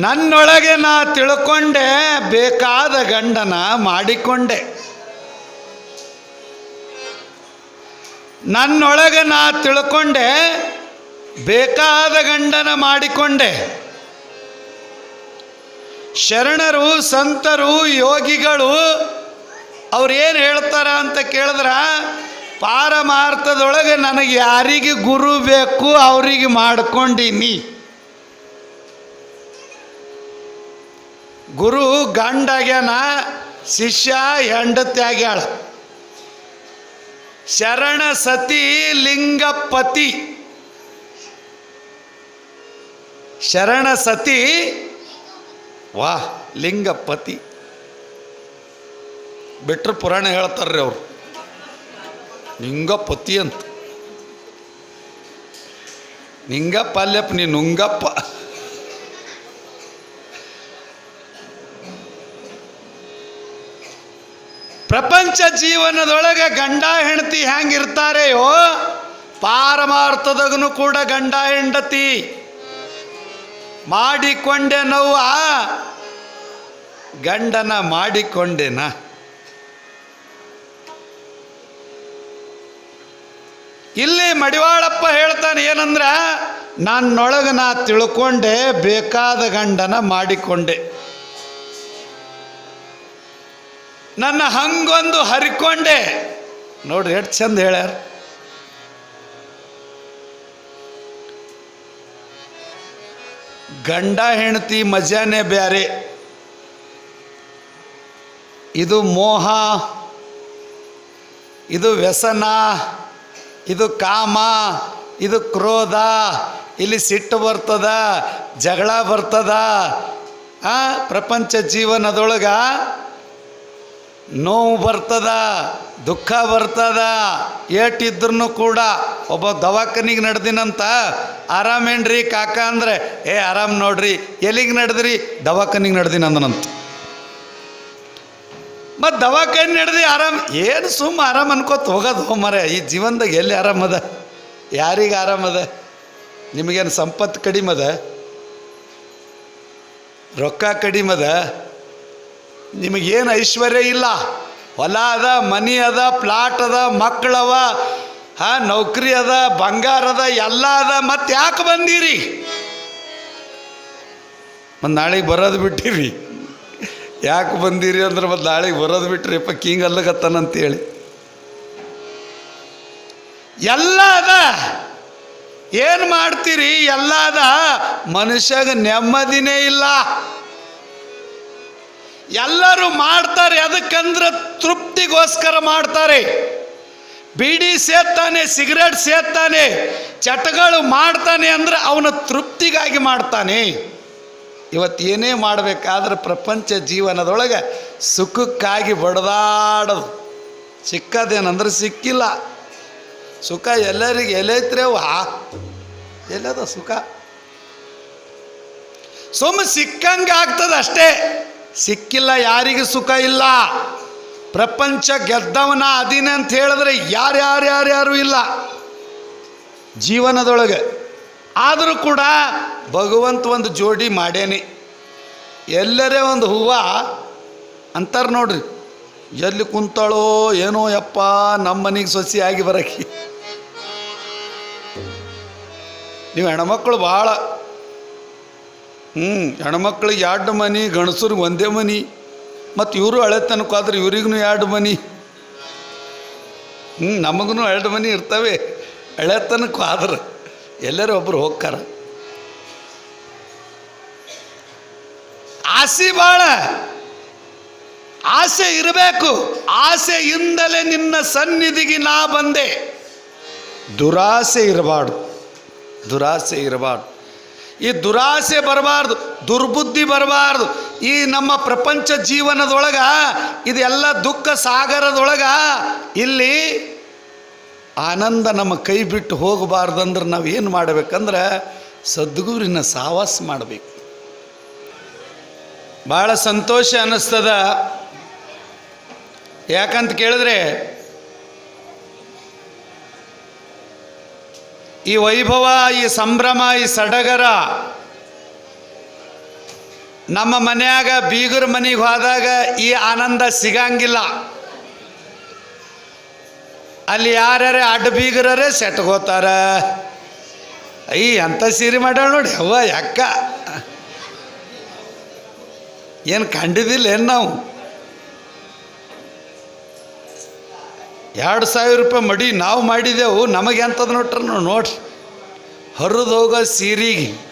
ನನ್ನೊಳಗೆ ನಾ ತಿಳ್ಕೊಂಡೆ, ಬೇಕಾದ ಗಂಡನ ಮಾಡಿಕೊಂಡೆ. ನನ್ನೊಳಗೆ ನಾ ತಿಳ್ಕೊಂಡೆ, ಬೇಕಾದ ಗಂಡನ ಮಾಡಿಕೊಂಡೆ. ಶರಣರು, ಸಂತರು, ಯೋಗಿಗಳು, ಅವ್ರು ಏನು ಹೇಳ್ತಾರ ಅಂತ ಕೇಳಿದ್ರ, ಪಾರಮಾರ್ಥದೊಳಗೆ ನನಗೆ ಯಾರಿಗೆ ಗುರು ಬೇಕು, ಅವರಿಗೆ ಮಾಡ್ಕೊಂಡೀನಿ. ಗುರು ಗಂಡಾಗ್ಯಾನ ಶಿಷ್ಯ ಹೆಂಡತಿ ಆಗ್ಯಾಳ ಶರಣ ಸತಿ ಲಿಂಗಪತಿ. ಶರಣ ಸತಿ ವಾ ಲಿಂಗಪತಿ. ಬಿಟ್ರೆ ಪುರಾಣ ಹೇಳ್ತಾರ್ರಿ ಅವರು. ಲಿಂಗಪತಿ ಅಂತ. ನಿಂಗಪ್ಪ ಅಲ್ಲಪ್ಪ, ನೀ ನುಂಗಪ್ಪ. ಪ್ರಪಂಚ ಜೀವನದೊಳಗೆ ಗಂಡ ಹೆಂಡತಿ ಹೆಂಗಿರ್ತಾರೆಯೋ, ಪಾರಮಾರ್ಥದಗನು ಕೂಡ ಗಂಡ ಹೆಂಡತಿ. ಮಾಡಿಕೊಂಡೆ ನೋವ. ಗಂಡನ ಮಾಡಿಕೊಂಡೆನ? ಇಲ್ಲಿ ಮಡಿವಾಳಪ್ಪ ಹೇಳ್ತಾನೆ ಏನಂದ್ರ, ನನ್ನೊಳಗೆ ನಾ ತಿಳ್ಕೊಂಡೆ, ಬೇಕಾದ ಗಂಡನ ಮಾಡಿಕೊಂಡೆ. ನನ್ನ ಹಂಗೊಂದು ಹರಿಕೊಂಡೆ. ನೋಡ್ರಿ ಎಷ್ಟು ಚಂದ ಹೇಳ್ಯಾರ. ಗಂಡ ಹೆಂಡತಿ ಮಜಾನೇ ಬ್ಯಾರೆ. ಇದು ಮೋಹ, ಇದು ವ್ಯಸನ, ಇದು ಕಾಮ, ಇದು ಕ್ರೋಧ. ಇಲ್ಲಿ ಸಿಟ್ಟು ಬರ್ತದ, ಜಗಳ ಬರ್ತದ. ಆ, ಪ್ರಪಂಚ ಜೀವನದೊಳಗ ನೋವು ಬರ್ತದ, ದುಃಖ ಬರ್ತದ ಏಟಿದ್ರು ಕೂಡ ಒಬ್ಬ ದವಾಖಾನಿಗೆ ನಡೆದಿನಂತ ಆರಾಮೇನ್ರಿ ಕಾಕ ಅಂದ್ರೆ, ಏ ಆರಾಮ್ ನೋಡ್ರಿ, ಎಲ್ಲಿಗೆ ನಡೆದ್ರಿ? ದವಾಖಾನಿಗೆ ನಡೆದಿನ ಅಂದನಂತ ಮತ್ತು ದವಾಖಾನೆ ನಡೆದು ಆರಾಮ್, ಏನು ಸುಮ್ಮ ಆರಾಮ್ ಅನ್ಕೋತ ಹೋಗೋದು ಹೋಮರ ಈ ಜೀವನದಾಗ ಎಲ್ಲಿ ಆರಾಮದ ಯಾರಿಗೆ ಆರಾಮದ ನಿಮಗೇನು ಸಂಪತ್ತು ಕಡಿಮದ ರೊಕ್ಕ ಕಡಿಮದ ನಿಮಗೇನು ಐಶ್ವರ್ಯ ಇಲ್ಲ? ಹೊಲ ಅದ ಮನಿ ಅದ ಪ್ಲಾಟ್ ಅದ ಮಕ್ಕಳವ ಹಾ, ನೌಕರಿ ಅದ, ಬಂಗಾರ ಅದ, ಎಲ್ಲ ಅದ, ಮತ್ತೆ ಯಾಕೆ ಬಂದೀರಿ? ಮತ್ತು ನಾಳೆಗೆ ಬರೋದು ಬಿಟ್ಟಿರಿ. ಯಾಕೆ ಬಂದಿರಿ ಅಂದ್ರೆ ಮತ್ತು ನಾಳೆಗೆ ಬರೋದು ಬಿಟ್ರಿ, ಅಪ್ಪ, ಕಿಂಗ್ ಅಲ್ಲಗತ್ತಾನಂತೇಳಿ ಎಲ್ಲ ಅದ. ಏನು ಮಾಡ್ತೀರಿ? ಎಲ್ಲ ಅದ. ಮನುಷ್ಯಗೆ ನೆಮ್ಮದಿನೇ ಇಲ್ಲ. ಎಲ್ಲರೂ ಮಾಡ್ತಾರೆ ಅದಕ್ಕಂದ್ರೆ ತೃಪ್ತಿಗೋಸ್ಕರ ಮಾಡ್ತಾರೆ. ಬೀಡಿ ಸೇತಾನೆ ಸಿಗರೇಟ್ ಸೇರ್ತಾನೆ ಚಟಗಳು ಮಾಡ್ತಾನೆ ಅಂದ್ರೆ ಅವನ ತೃಪ್ತಿಗಾಗಿ ಮಾಡ್ತಾನೆ. ಇವತ್ತು ಏನೇ ಮಾಡಬೇಕಾದ್ರೆ ಪ್ರಪಂಚ ಜೀವನದೊಳಗೆ ಸುಖಕ್ಕಾಗಿ ಬಡದಾಡೋದು. ಸಿಕ್ಕದೇನಂದ್ರೆ ಸಿಕ್ಕಿಲ್ಲ. ಸುಖ ಎಲ್ಲರಿಗೆ ವಾ, ಎಲ್ಲದ ಸುಖ. ಸುಮ್ಮ ಸಿಕ್ಕಂಗೆ ಆಗ್ತದೆ ಅಷ್ಟೇ ಸಿಕ್ಕಿಲ್ಲ, ಯಾರಿಗೂ ಸುಖ ಇಲ್ಲ. ಪ್ರಪಂಚ ಗೆದ್ದವನ ಅಧೀನ ಅಂತ ಹೇಳಿದ್ರೆ ಯಾರ್ಯಾರು ಯಾರ್ಯಾರು ಇಲ್ಲ. ಜೀವನದೊಳಗೆ. ಆದರೂ ಕೂಡ ಭಗವಂತ ಒಂದು ಜೋಡಿ ಮಾಡೇನಿ ಎಲ್ಲರೇ ಒಂದು ಹೂವು ಅಂತಾರೆ ನೋಡ್ರಿ. ಎಲ್ಲಿ ಕುಂತಾಳೋ ಏನೋ ಯಪ್ಪ ನಮ್ಮ ಮನೆಗೆ ಸೊಸಿ ಆಗಿ ಬರಕ್ಕೆ ನೀವು ಹೆಣ್ಮಕ್ಳು ಭಾಳ ಹ್ಞೂ ಹೆಣ್ಮಕ್ಳಿಗೆ ಎರಡು ಮನೆ ಗಣಸರು ಒಂದೇ ಮನೆ. ಮತ್ತು ಇವರು ಹಳೆ ತನಕ ಆದ್ರೆ ಇವ್ರಿಗೂ ಎರಡು ಮನೆ. ಹ್ಞೂ ನಮಗೂ ಎರಡು ಮನೆ ಇರ್ತವೆ. ಹಳೆ ಆದ್ರೆ ಎಲ್ಲರೂ ಒಬ್ಬರು ಹೋಗ್ತಾರ ಆಸೆ ಭಾಳ ಆಸೆ ಇರಬೇಕು. ಆಸೆಯಿಂದಲೇ ನಿನ್ನ ಸನ್ನಿಧಿಗೆ ನಾ ಬಂದೆ. ದುರಾಸೆ ಇರಬಾರ್ದು. ದುರಾಸೆ ಇರಬಾರ್ದು. ಈ ದುರಾಸೆ ಬರಬಾರ್ದು, ದುರ್ಬುದ್ಧಿ ಬರಬಾರ್ದು. ಈ ನಮ್ಮ ಪ್ರಪಂಚ ಜೀವನದೊಳಗ, ಇದೆಲ್ಲ ದುಃಖ ಸಾಗರದೊಳಗ, ಇಲ್ಲಿ ಆನಂದ ನಮ್ಮ ಕೈ ಬಿಟ್ಟು ಹೋಗಬಾರ್ದಂದ್ರೆ ನಾವು ಏನು ಮಾಡಬೇಕಂದ್ರೆ ಸದ್ಗುರಿನ ಸಾವಾಸ ಮಾಡಬೇಕು. ಭಾಳ ಸಂತೋಷ ಅನ್ನಿಸ್ತದ. ಯಾಕಂತ ಕೇಳಿದ್ರೆ ಈ ವೈಭವ, ಈ ಸಂಭ್ರಮ, ಈ ಸಡಗರ ನಮ್ಮ ಮನ್ಯಾಗ ಬೀಗರ ಮನೆಗೆ ಹೋದಾಗ ಈ ಆನಂದ ಸಿಗಂಗಿಲ್ಲ. ಅಲ್ಲಿ ಯಾರ್ಯಾರೇ ಅಡ್ಡ ಬೀಗರೇ ಸೆಟ್ಗೋತಾರ ಅಯ್ಯ ಅಂತ ಸೀರೆ ಮಾಡ್ಯಾಳ ನೋಡಿ, ಅವ್ವ ಯಾಕ ಏನು ಕಂಡಿದ್ದಿಲ್ಲ ಏನು ನಾವು? ಎರಡು ಸಾವಿರ ರೂಪಾಯಿ ಮಡಿ ನಾವು ಮಾಡಿದೆವು, ನಮಗೆ ಎಂಥದ್ದು ನೋಟ್ರ ನಾವು ನೋಡ್ರಿ. ಹರಿದು ಹೋಗೋ ಸೀರೆಗೆ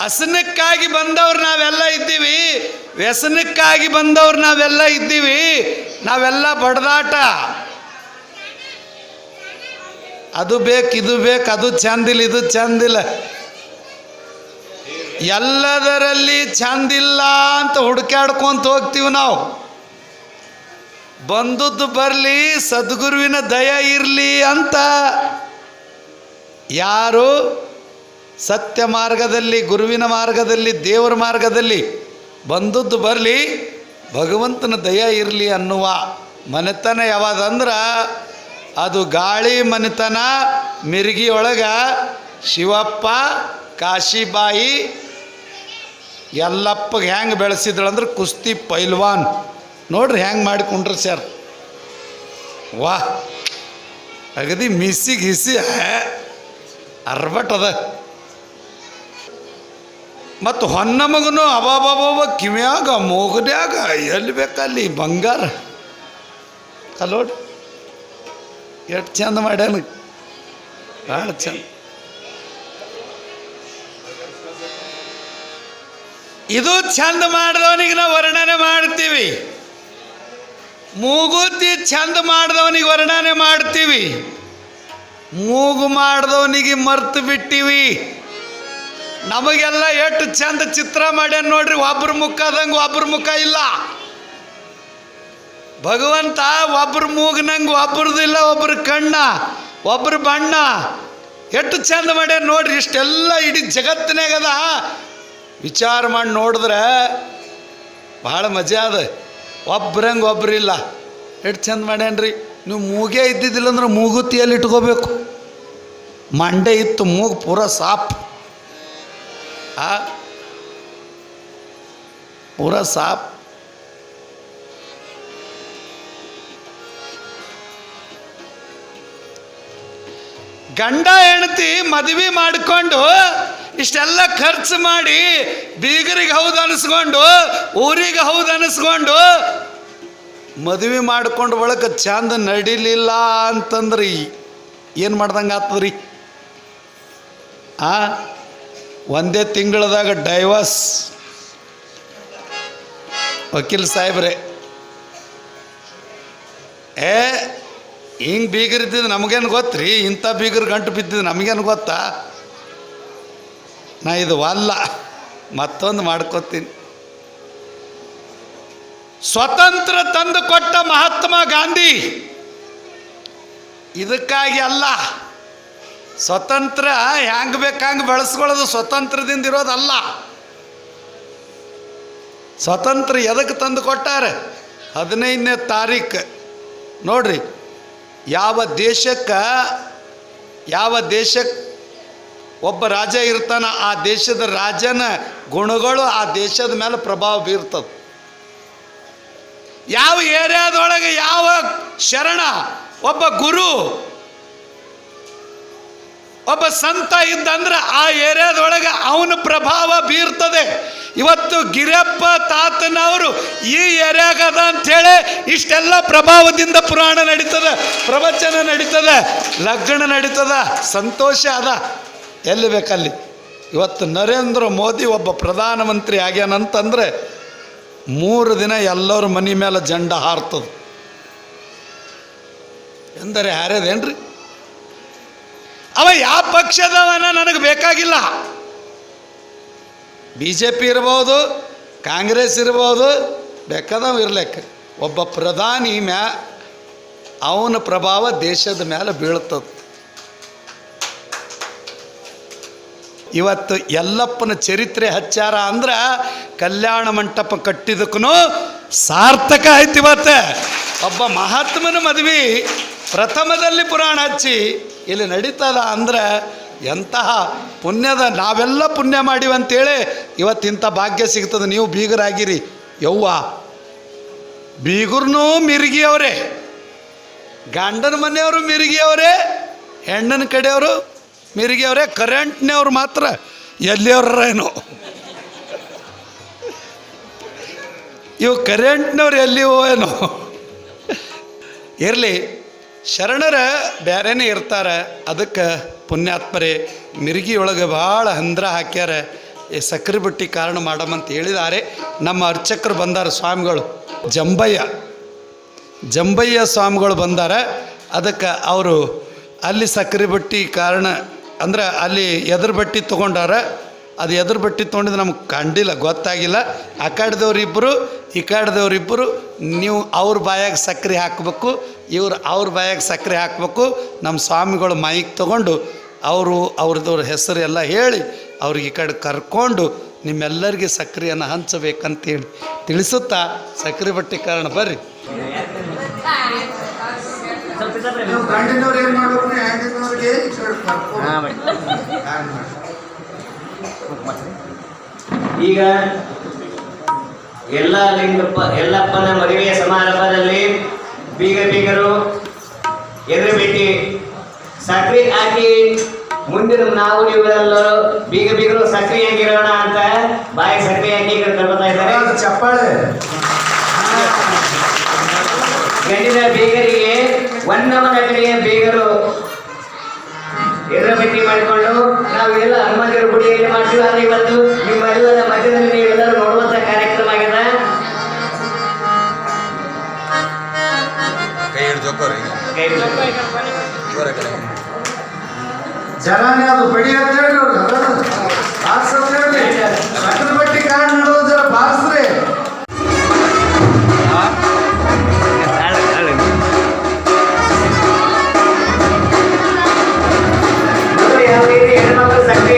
ಹಸನಕ್ಕಾಗಿ ಬಂದವ್ರು ನಾವೆಲ್ಲ ಇದ್ದೀವಿ, ವ್ಯಸನಕ್ಕಾಗಿ ಬಂದವ್ರು ನಾವೆಲ್ಲ ಇದ್ದೀವಿ, ನಾವೆಲ್ಲ ಬಡದಾಟ. ಅದು ಬೇಕು, ಇದು ಬೇಕು, ಅದು ಚಂದಿಲ್ಲ, ಇದು ಚಂದಿಲ್ಲ. ಎಲ್ಲದರಲ್ಲಿ ಚಂದಿಲ್ಲ ಅಂತ ಹುಡುಕಾಡ್ಕೊಂತ ಹೋಗ್ತೀವಿ ನಾವು. ಬಂದದ್ದು ಬರಲಿ, ಸದ್ಗುರುವಿನ ದಯ ಇರಲಿ ಅಂತ ಯಾರು ಸತ್ಯ ಮಾರ್ಗದಲ್ಲಿ, ಗುರುವಿನ ಮಾರ್ಗದಲ್ಲಿ, ದೇವರ ಮಾರ್ಗದಲ್ಲಿ ಬಂದದ್ದು ಬರಲಿ, ಭಗವಂತನ ದಯ ಇರಲಿ ಅನ್ನುವ ಮನೆತನ ಯಾವಾದಂದ್ರೆ ಅದು ಗಾಳಿ ಮನೆತನ, ಮಿರ್ಗಿಯೊಳಗ ಶಿವಪ್ಪ, ಕಾಶಿಬಾಯಿ ಎಲ್ಲಪ್ಪಗೆ ಹೆಂಗೆ ಬೆಳೆಸಿದಳಂದ್ರೆ ಕುಸ್ತಿ ಪೈಲ್ವಾನ್. ನೋಡ್ರಿ ಹ್ಯಾಂಗೆ ಮಾಡಿ ಕುಂಡ್ರಿ ಸರ್. ವಾ, ಅಗದಿ ಮಿಸ್ಸಿ ಗಿಸಿ ಅರ್ಬಟ್ ಅದ. ಮತ್ತು ಹೊನ್ನ ಮಗನು ಅಬಾಬಾಬಾಬ ಕಿವ್ಯಾಗ ಮೂಗನ್ಯಾಗ ಎಲ್ಲಿ ಬೇಕಲ್ಲಿ, ಬಂಗಾರ. ಅಲ್ಲೋಡಿ ಎಷ್ಟು ಚಂದ ಮಾಡ್ಯಾನ. ಭಾಳ ಚಂದ. ಇದು ಚಂದ ಮಾಡಿದವನಿಗೆ ನಾವು ವರ್ಣನೆ ಮಾಡ್ತೀವಿ. ಮೂಗುತಿ ಚಂದ ಮಾಡಿದವನಿಗೆ ವರ್ಣನೆ ಮಾಡ್ತೀವಿ. ಮೂಗು ಮಾಡಿದವನಿಗೆ ಮರ್ತು ಬಿಟ್ಟಿವಿ. ನಮಗೆಲ್ಲ ಎಷ್ಟು ಚಂದ ಚಿತ್ರ ಮಾಡ್ಯಾನ ನೋಡ್ರಿ, ಒಬ್ರ ಮುಖ ಆದಂಗ ಒಬ್ರ ಮುಖ ಇಲ್ಲ. ಭಗವಂತ ಒಬ್ರ ಮೂಗ್ನಂಗೆ ಒಬ್ರದ್ದು ಇಲ್ಲ, ಒಬ್ರ ಕಣ್ಣ, ಒಬ್ರ ಬಣ್ಣ. ಎಷ್ಟು ಚಂದ ಮಾಡ್ಯಾನ ನೋಡ್ರಿ, ಇಷ್ಟೆಲ್ಲ ಇಡೀ ಜಗತ್ತಿನಾಗದ. ವಿಚಾರ ಮಾಡಿ ನೋಡಿದ್ರೆ ಭಾಳ ಮಜಾ ಅದ. ಒಬ್ರಂಗೆ ಒಬ್ರಿಲ್ಲ. ಎಷ್ಟು ಚಂದ ಮಾಡ್ಯಾನ್ರಿ? ನೀವು ಮೂಗೇ ಇದ್ದಿದ್ದಿಲ್ಲ ಅಂದ್ರೆ ಮೂಗುತಿಯಲ್ಲಿ ಇಟ್ಕೋಬೇಕು. ಮಂಡೆ ಇತ್ತು, ಮೂಗು ಪೂರ ಸಾಪ್. ಆ? ಪೂರ ಸಾಪ್. ಗಂಡ ಹೆಂಡತಿ ಮದುವೆ ಮಾಡಿಕೊಂಡು ಇಷ್ಟೆಲ್ಲ ಖರ್ಚು ಮಾಡಿ ಬೀಗರಿಗೆ ಹೌದು ಅನಿಸ್ಕೊಂಡು, ಊರಿಗೆ ಹೌದು ಅನಿಸ್ಕೊಂಡು ಮದುವೆ ಮಾಡ್ಕೊಂಡು ಒಳಗೆ ಚಂದ ನಡಿಲಿಲ್ಲ ಅಂತಂದ್ರಿ ಏನು ಮಾಡ್ದಂಗೆ ಆಗ್ತದ್ರಿ? ಆ? ಒಂದೇ ತಿಂಗಳದಾಗ ಡೈವರ್ಸ್ ವಕೀಲ್ ಸಾಹೇಬ್ರೆ. ಏ, ಹಿಂಗೆ ಬೀಗರ್ ಇದ್ದಿದ್ದು ನಮಗೇನು ಗೊತ್ತ್ರಿ? ಇಂಥ ಬೀಗರ್ ಗಂಟು ಬಿದ್ದಿದ್ದು ನಮಗೇನು ಗೊತ್ತಾ? ನಾ ಇದು ಅಲ್ಲ, ಮತ್ತೊಂದು ಮಾಡ್ಕೋತೀನಿ. ಸ್ವತಂತ್ರ ತಂದು ಕೊಟ್ಟ ಮಹಾತ್ಮ ಗಾಂಧಿ, ಇದಕ್ಕಾಗಿ ಅಲ್ಲ, ಸ್ವತಂತ್ರ ಹೆಂಗೆ ಬೇಕಂಗೆ ಬೆಳೆಸ್ಕೊಳ್ಳೋದು ಸ್ವತಂತ್ರದಿಂದ ಇರೋದಲ್ಲ. ಸ್ವತಂತ್ರ ಎದಕ್ಕೆ ತಂದು ಕೊಟ್ಟಾರೆ? ಹದಿನೈದನೇ ತಾರೀಕು ನೋಡ್ರಿ, ಯಾವ ದೇಶಕ್ಕೆ ಯಾವ ದೇಶಕ್ಕೆ ಒಬ್ಬ ರಾಜ ಇರ್ತಾನ, ಆ ದೇಶದ ರಾಜನ ಗುಣಗಳು ಆ ದೇಶದ ಮೇಲೆ ಪ್ರಭಾವ ಬೀರ್ತದೆ. ಯಾವ ಏರಿಯಾದೊಳಗೆ ಯಾವ ಶರಣ, ಒಬ್ಬ ಗುರು, ಒಬ್ಬ ಸಂತ ಇದ್ದಂದ್ರೆ ಆ ಏರಿಯಾದೊಳಗೆ ಅವನ ಪ್ರಭಾವ ಬೀರ್ತದೆ. ಇವತ್ತು ಗಿರಪ್ಪ ತಾತನವರು ಈ ಏರಿಯಾಗದ ಅಂಥೇಳಿ ಇಷ್ಟೆಲ್ಲ ಪ್ರಭಾವದಿಂದ ಪುರಾಣ ನಡೀತದೆ, ಪ್ರವಚನ ನಡೀತದೆ, ಲಗ್ನ ನಡೀತದ, ಸಂತೋಷ ಅದ. ಎಲ್ಲಿ ಬೇಕಲ್ಲಿ? ಇವತ್ತು ನರೇಂದ್ರ ಮೋದಿ ಒಬ್ಬ ಪ್ರಧಾನಮಂತ್ರಿ ಆಗ್ಯಾನಂತಂದರೆ ಮೂರು ದಿನ ಎಲ್ಲರ ಮನೆ ಮೇಲೆ ಜಂಡ ಹಾರ್ತದೆ. ಎಂದರೆ ಯಾರ್ಯದೇನ್ರಿ ಅವ ಯಾವ ಪಕ್ಷದವನ ನನಗೆ ಬೇಕಾಗಿಲ್ಲ. ಬಿ ಜೆ ಪಿ ಇರ್ಬೋದು, ಕಾಂಗ್ರೆಸ್ ಇರ್ಬೋದು, ಬೇಕಾದವ ಇರ್ಲಿಕ್ಕೆ ಒಬ್ಬ ಪ್ರಧಾನಿ ಮ್ಯಾ ಅವನ ಪ್ರಭಾವ ದೇಶದ ಮೇಲೆ ಬೀಳ್ತದೆ. ಇವತ್ತು ಎಲ್ಲಪ್ಪನ ಚರಿತ್ರೆ ಹಚ್ಚಾರ ಅಂದ್ರೆ ಕಲ್ಯಾಣ ಮಂಟಪ ಕಟ್ಟಿದಕ್ಕೂ ಸಾರ್ಥಕ ಆಯ್ತು ಇವತ್ತು. ಒಬ್ಬ ಮಹಾತ್ಮನ ಮದುವೆ ಪ್ರಥಮದಲ್ಲಿ ಪುರಾಣ ಹಚ್ಚಿ ಇಲ್ಲಿ ನಡೀತದ ಅಂದ್ರೆ ಎಂತಹ ಪುಣ್ಯದ ನಾವೆಲ್ಲ ಪುಣ್ಯ ಮಾಡಿವಿ ಅಂತೇಳಿ ಇವತ್ತಿಂಥ ಭಾಗ್ಯ ಸಿಗ್ತದೆ. ನೀವು ಬೀಗರಾಗಿರಿ. ಯವ್ವ, ಬೀಗರ್ನೂ ಮಿರುಗಿಯವರೇ. ಗಂಡನ ಮನೆಯವರು ಮಿರುಗಿಯವರೇ. ಹೆಣ್ಣನ ಕಡೆಯವರು ಮಿರುಗಿಯವರೇ ಕರೆಂಟ್ನವ್ರು ಮಾತ್ರ ಎಲ್ಲಿಯವ್ರೇನು ಇವು ಕರೆಂಟ್ನವ್ರು ಎಲ್ಲಿವೋ ಏನೋ. ಇರಲಿ, ಶರಣರ ಬೇರೆನೇ ಇರ್ತಾರೆ, ಅದಕ್ಕೆ ಪುಣ್ಯಾತ್ಮರೇ ಮಿರ್ಗಿ ಒಳಗೆ ಭಾಳ ಹಂದ್ರ ಹಾಕ್ಯಾರ ಸಕ್ಕರೆ ಬುಟ್ಟಿ ಕಾರಣ ಮಾಡಮಂತ ಹೇಳಿದ್ದಾರೆ ನಮ್ಮ ಅರ್ಚಕರು ಬಂದಾರ ಸ್ವಾಮಿಗಳು, ಜಂಬಯ್ಯ. ಜಂಬಯ್ಯ ಸ್ವಾಮಿಗಳು ಬಂದಾರ, ಅದಕ್ಕೆ ಅವರು ಅಲ್ಲಿ ಸಕ್ಕರೆ ಬಟ್ಟಿ ಕಾರಣ ಅಂದ್ರೆ ಅಲ್ಲಿ ಎದುರು ಬಟ್ಟಿ ತೊಗೊಂಡಾರ, ಅದು ಎದುರು ಬಟ್ಟಿ ತೊಗೊಂಡಿದ್ದು ನಮ್ಗೆ ಕಂಡಿಲ್ಲ, ಗೊತ್ತಾಗಿಲ್ಲ. ಆ ಕಾಡ್ದವ್ರಿಬ್ಬರು, ಈ ಕಡೆದವ್ರಿಬ್ಬರು, ನೀವು ಅವ್ರ ಬಾಯಾಗ ಸಕ್ಕರೆ ಹಾಕಬೇಕು, ಇವ್ರು ಅವ್ರ ಬಾಯಾಗ ಸಕ್ಕರೆ ಹಾಕಬೇಕು, ನಮ್ಮ ಸ್ವಾಮಿಗಳು ಮೈಕ್ ತೊಗೊಂಡು ಅವರು ಅವ್ರದವ್ರ ಹೆಸರು ಎಲ್ಲ ಹೇಳಿ ಅವ್ರಿಗೆ ಈ ಕಡೆ ಕರ್ಕೊಂಡು ನಿಮ್ಮೆಲ್ಲರಿಗೆ ಸಕ್ಕರೆಯನ್ನು ಹಂಚಬೇಕಂತೇಳಿ ತಿಳಿಸುತ್ತಾ ಸಕ್ಕರೆ ಬಟ್ಟಿ ಕಾರಣ ಬರ್ರಿ. ನೀವು ಗಂಡಿನವ್ರು ಏನ್ ಮಾಡ್ಬೇಕು ಹೆಂಡಿನವ್ರಿಗೆ. ಈಗ ಎಲ್ಲ ಲಿಂಗಪ್ಪ ಎಲ್ಲಪ್ಪನ ಮದುವೆಯ ಸಮಾರಂಭದಲ್ಲಿ ಬೀಗ ಬೀಗರು ಎದುರು ಸಕ್ರಿ ಸಕ್ರೆ ಹಾಕಿ ಮುಂದಿನ ನಾವು ನೀವೆಲ್ಲರೂ ಬೀಗ ಬೀಗರು ಸಕ್ರೆ ಹಾಕಿರೋಣ ಅಂತ ಬಾಯಿ ಸಕ್ರಿ ಹಾಕಿ ಈಗ ಕರ್ಬತಾ ಇದ್ದಾರೆ ಚಪ್ಪಾಳೆ? ಗಂಡಿನ ಬೀಗರಿಗೆ ಒನ್ನಮನ ಬೇಗರು ಬೀಗರು ಎದುರು ಭೇಟಿ ಮಾಡಿಕೊಂಡು ನಾವೆಲ್ಲ ಎಲ್ಲ ಹನುಮಂತರ ಗುಡಿಯಲ್ಲಿ ಮಾಡ್ತೀವಿ. ಆದರೆ ಇವತ್ತು ನಿಮ್ಮ ಮದುವೆಯ ಮಧ್ಯದಲ್ಲಿ ನೀವೆಲ್ಲರೂ ನೋಡುವಂತ ಕಾರ್ಯಕ್ರಮ ಆಗಿದೆ. ಜನಾನೇ ಅದು ಬಡಿ ಅಂತ ಹೇಳಿ ಅವ್ರಿಗೆ ಬಟ್ಟಿ ಕಾರಣ ನೋಡೋದು ಜರ ಬಾರ್ಸ್ರಿ ಹೆಣ್ಮಕ್ಳು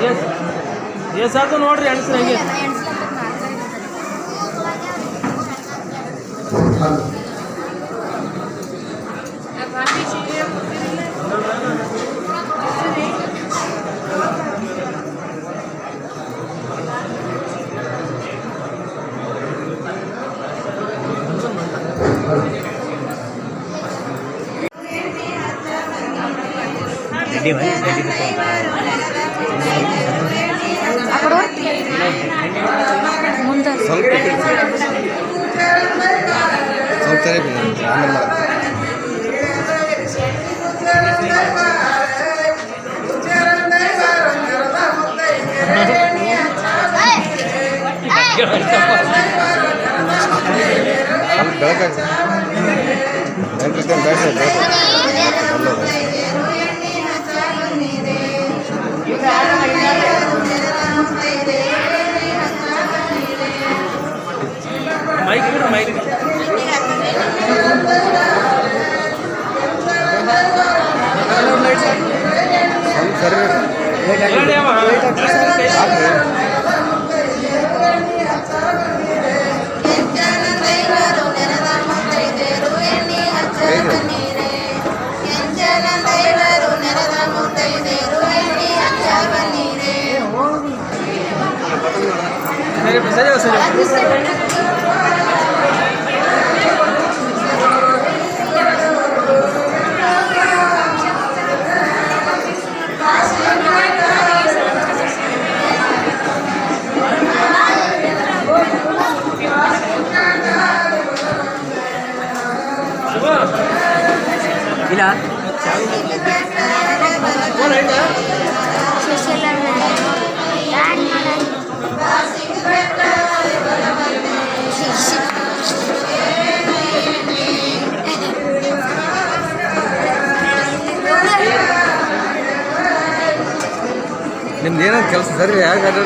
ರೀ ಏಸಾತು ನೋಡ್ರಿ ಅನ್ಸ್ರಿ ಹಂಗೆ ಮುಂದೆ ಸ್ವಲ್ಪ ಈ ಕಡೆ ಸ್ವಲ್ಪ ಸರಿ ಬಿಡಿ ಆಮೇಲೆ ಮಾಡ್ತೀನಿ. ಸ್ವಲ್ಪ ಬೆಳಕಾಗ್ತದೆ ಬೆಳಕಿದ್ದಂಗೆ ಬೆಳಕಾಗ್ತದೆ ಬೆಳಕಾಗ್ತದೆ ಮೈಕ್ ಬಿಡ್ರಿ ಮೈಕ್ ಸ್ವಲ್ಪ ಸರಿ ಹೇಳಿ ಅವ. ಹಾಕ್ರಿ. ಸರಿ ಸರಿ ಇಲ್ಲ? ನಿಮ್ದು ಏನಂತ ಕೆಲಸ ಸರಿ ಯಾಕೆ ಅಡ್ಡ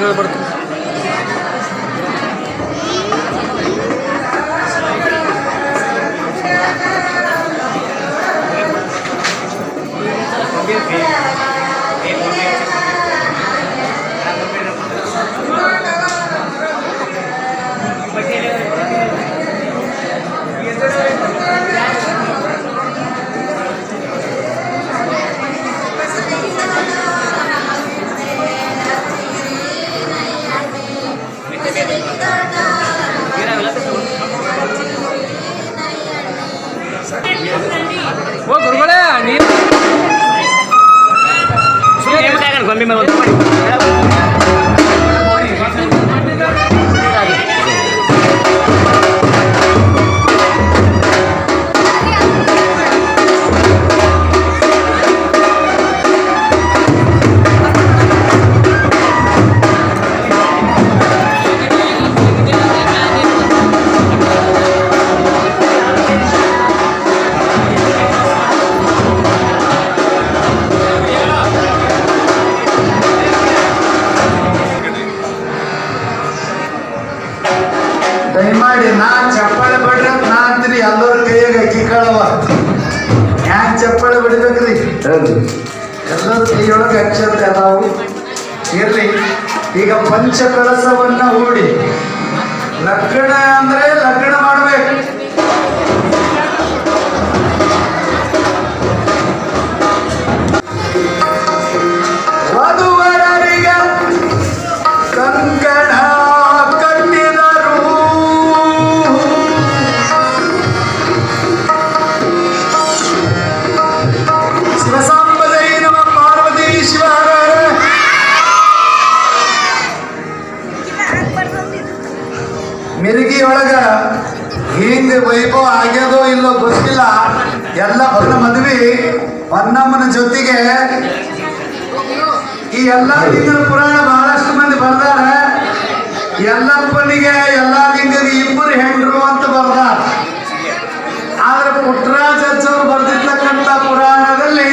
ದಯಮಾಡಿ ನಾ ಚಪ್ಪಾಳೆ ಬಡ್ರಿ ಅಂತ ನಾ ಅಂತೀರಿ ಎಲ್ಲರ ಕೈಯಾಗ ಅಕ್ಕಿ ಕಾಳವ ಹ್ಯಾಂಗ ಚಪ್ಪಾಳೆ ಬಡಿಬೇಕ್ರಿ? ಎಲ್ಲರ ಕೈಯೊಳಗೆ ಅಕ್ಷತೆ ಅದಾವು. ಇರ್ಲಿ ಈಗ ಪಂಚ ಕಳಸವನ್ನ ಹೂಡಿ. ಲಗ್ನ ಅಂದ್ರೆ ಲಗ್ನ ಮಾಡ್ಬೇಕು. ಮಿರುಗಿ ಒಳಗ ಹಿಂಗ್ ವೈಭವ ಆಗ್ಯದೋ ಇಲ್ಲೋ ಗೊತ್ತಿಲ್ಲ. ಎಲ್ಲ ಬಣ್ಣ ಮದ್ವಿ ಹೊನ್ನಮ್ಮನ ಜೊತೆಗೆ ಈ ಎಲ್ಲ ಲಿಂಗನ ಪುರಾಣ ಬಹಳಷ್ಟು ಮಂದಿ ಬರ್ದಾರ. ಎಲ್ಲಪ್ಪನಿಗೆ ಎಲ್ಲ ಲಿಂಗಗೆ ಇಬ್ಬರು ಹೆಂಡ್ರು ಅಂತ ಬರ್ದಾರ. ಆದ್ರೆ ಪುಟ್ಟರಾಜ ಅಜ್ಜವ್ರು ಬರ್ದಿರ್ತಕ್ಕಂಥ ಪುರಾಣದಲ್ಲಿ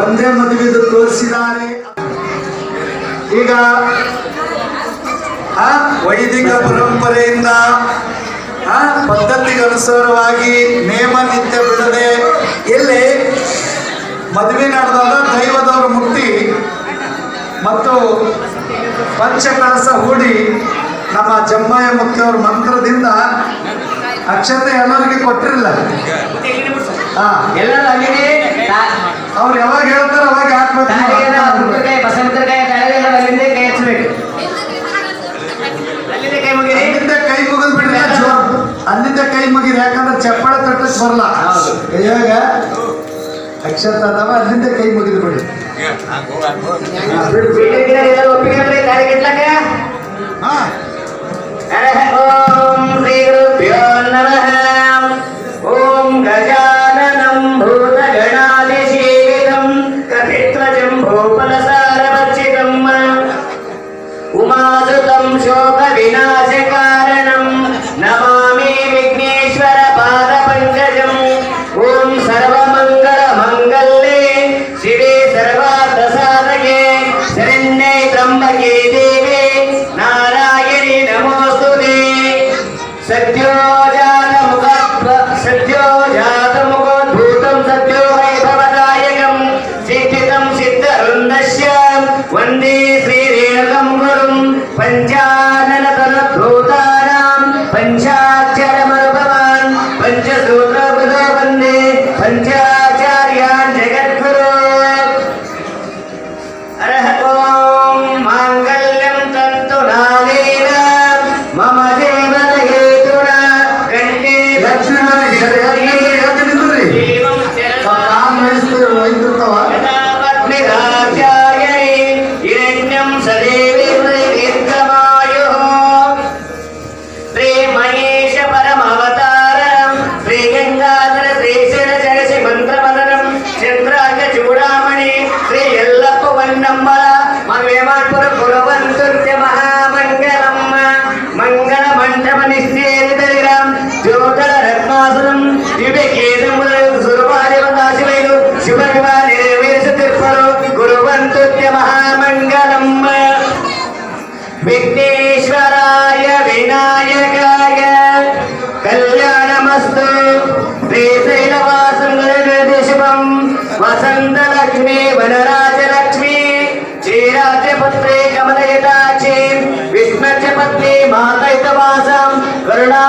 ಒಂದೇ ಮದುವೆ ತೋರಿಸಿದ್ದಾರೆ. ಈಗ ಆ ವೈದಿಕ ಪರಂಪರೆಯಿಂದ ಆ ಪದ್ಧತಿಗೆ ಅನುಸಾರವಾಗಿ ನೇಮ ನಿತ್ಯ ಬಿಡದೆ ಎಲ್ಲಿ ಮದುವೆ ನಡೆದಾಗ ದೈವದವರ ಮುಕ್ತಿ ಮತ್ತು ಪಂಚಕಳಸ ಹೂಡಿ ನಮ್ಮ ಜಮ್ಮಯ್ಯ ಮುಖ್ಯವ್ರ ಮಂತ್ರದಿಂದ ಅಕ್ಷತೆ ಎಲ್ಲರಿಗೆ ಕೊಟ್ಟಿರಲಿಲ್ಲ. ಹಾ. ಎಲ್ಲರೂ ಅಲ್ಲಿದೆ ಅವ್ರು ಯಾವಾಗ ಹೇಳ್ತಾರೋ ಅವಾಗ ಹಾಕ್ಬೇಕು ತಟ್ಟಸ್ ಬರಲ್ಲ ಹೌದು. ಕೈಯಾಗ ಅಕ್ಷತ ಅದಾವ ಅಲ್ಲಿಂದ ಕೈ ಮುಗಿದು ಬಿಡಿ. ಒಪ್ಪಿಗೆ ಹಾ ಓಂ ಶ್ರೀ ಗುರುಭ್ಯೋ না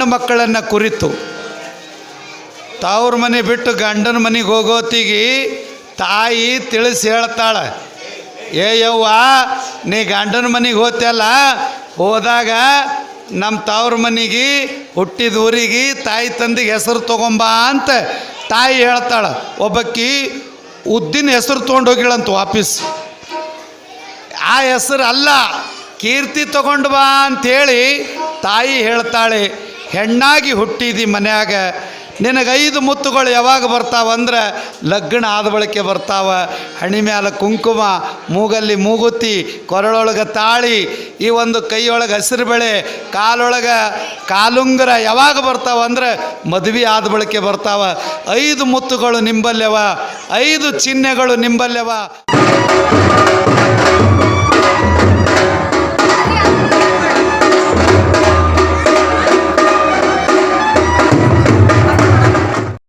ಹೆಣ್ಣು ಮಕ್ಕಳನ್ನು ಕುರಿತು. ತಾವ್ರ ಮನೆ ಬಿಟ್ಟು ಗಂಡನ ಮನೆಗೆ ಹೋಗೋತಿಗೆ ತಾಯಿ ತಿಳಿಸಿ ಹೇಳ್ತಾಳೆ, ಏ ಯವ್ವ, ನೀ ಗಂಡನ ಮನೆಗೆ ಹೋತಲ್ಲ ಹೋದಾಗ ನಮ್ಮ ತಾವ್ರ ಮನೆಗೆ ಹುಟ್ಟಿದ ಊರಿಗೆ ತಾಯಿ ತಂದಿಗೆ ಹೆಸರು ತೊಗೊಂಬ ಅಂತ ತಾಯಿ ಹೇಳ್ತಾಳೆ. ಒಬ್ಬಕ್ಕಿ ಉದ್ದಿನ ಹೆಸರು ತೊಗೊಂಡೋಗಿಳಂತ ವಾಪಸ್. ಆ ಹೆಸರು ಅಲ್ಲ ಕೀರ್ತಿ ತಗೊಂಡು ಬಾ ಅಂಥೇಳಿ ತಾಯಿ ಹೇಳ್ತಾಳೆ. ಹೆಣ್ಣಾಗಿ ಹುಟ್ಟಿದಿ ಮನ್ಯಾಗ, ನಿನಗೆ ಐದು ಮುತ್ತುಗಳು ಯಾವಾಗ ಬರ್ತಾವಂದ್ರೆ ಲಗ್ನ ಆದ ಬಳಿಕೆ ಬರ್ತಾವ. ಹಣಿ ಮ್ಯಾಲೆ ಕುಂಕುಮ, ಮೂಗಲ್ಲಿ ಮೂಗುತಿ ಕೊರಳೊಳಗೆ ತಾಳಿ, ಈ ಒಂದು ಕೈಯೊಳಗೆ ಹಸಿರು ಬೆಳೆ, ಕಾಲೊಳಗೆ ಕಾಲುಂಗರ ಯಾವಾಗ ಬರ್ತಾವ ಅಂದ್ರೆ ಮದುವೆ ಆದ ಬಳಿಕೆ ಬರ್ತಾವ. ಐದು ಮುತ್ತುಗಳು ನಿಂಬಲ್ಯವ ಐದು ಚಿಹ್ನೆಗಳು ನಿಂಬಲ್ಯವ